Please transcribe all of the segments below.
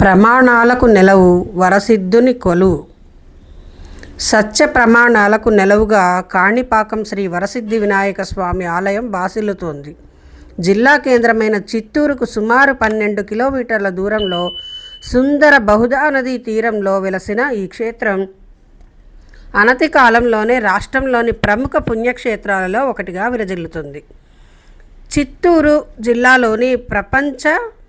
ప్రమాణాలకు నెలవు వరసిద్ధుని కొలువు సత్య ప్రమాణాలకు నెలవుగా కాణిపాకం శ్రీ వరసిద్ధి వినాయక స్వామి ఆలయం బాసిల్లుతోంది. జిల్లా కేంద్రమైన చిత్తూరుకు సుమారు పన్నెండు కిలోమీటర్ల దూరంలో సుందర బహుదా నదీ తీరంలో వెలసిన ఈ క్షేత్రం అనతి కాలంలోనే రాష్ట్రంలోని ప్రముఖ పుణ్యక్షేత్రాలలో ఒకటిగా విరజిల్లుతుంది. చిత్తూరు జిల్లాలోని ప్రపంచ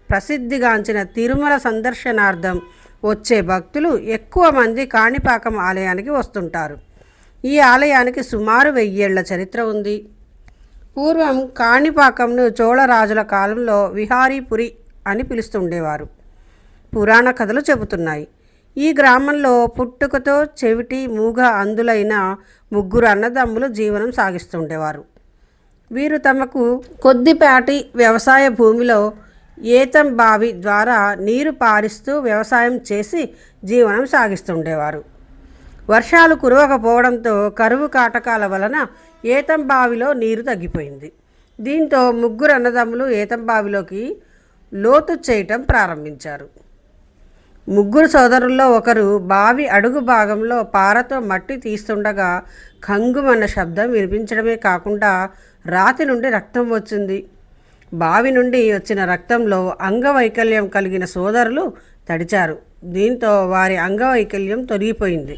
ప్రసిద్ధిగాంచిన తిరుమల సందర్శనార్థం వచ్చే భక్తులు ఎక్కువ మంది కాణిపాకం ఆలయానికి వస్తుంటారు. ఈ ఆలయానికి సుమారు వెయ్యేళ్ళ చరిత్ర ఉంది. పూర్వం కాణిపాకంను చోళరాజుల కాలంలో విహారీపురి అని పిలుస్తుండేవారు. పురాణ కథలు చెబుతున్నాయి. ఈ గ్రామంలో పుట్టుకతో చెవిటి మూగ అందులైన ముగ్గురు అన్నదమ్ములు జీవనం సాగిస్తుండేవారు. వీరు తమకు కొద్దిపాటి వ్యవసాయ భూమిలో ఏతం బావి ద్వారా నీరు పారిస్తూ వ్యవసాయం చేసి జీవనం సాగిస్తుండేవారు. వర్షాలు కురవకపోవడంతో కరువు కాటకాల వలన ఏతం బావిలో నీరు తగ్గిపోయింది. దీంతో ముగ్గురు అన్నదమ్ములు ఏతం బావిలోకి లోతు చేయటం ప్రారంభించారు. ముగ్గురు సోదరుల్లో ఒకరు బావి అడుగు భాగంలో పారతో మట్టి తీస్తుండగా కంగుమన్న శబ్దం వినిపించడమే కాకుండా రాతి నుండి రక్తం వచ్చింది. బావి నుండి వచ్చిన రక్తంలో అంగవైకల్యం కలిగిన సోదరులు తడిచారు. దీంతో వారి అంగవైకల్యం తొలగిపోయింది.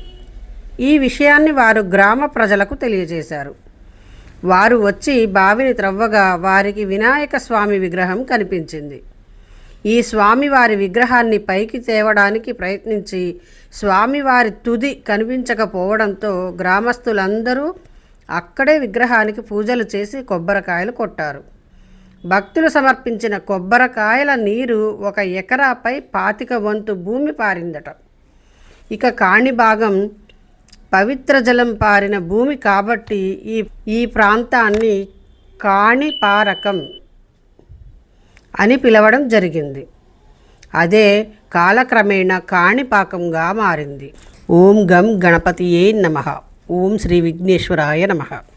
ఈ విషయాన్ని వారు గ్రామ ప్రజలకు తెలియజేశారు. వారు వచ్చి బావిని త్రవ్వగా వారికి వినాయక స్వామి విగ్రహం కనిపించింది. ఈ స్వామివారి విగ్రహాన్ని పైకి తేవడానికి ప్రయత్నించి స్వామివారి తుది కనిపించకపోవడంతో గ్రామస్తులందరూ అక్కడే విగ్రహానికి పూజలు చేసి కొబ్బరికాయలు కొట్టారు. భక్తులు సమర్పించిన కొబ్బరికాయల నీరు ఒక ఎకరాపై పాతిక వంతు భూమి పారిందట. ఇక కాణి భాగం పవిత్ర జలం పారిన భూమి కాబట్టి ఈ ఈ ప్రాంతాన్ని కాణిపారకం అని పిలవడం జరిగింది. అదే కాలక్రమేణా కాణిపాకంగా మారింది. ఓం గం గణపతియే నమ. ఓం శ్రీ విఘ్నేశ్వరాయ నమః.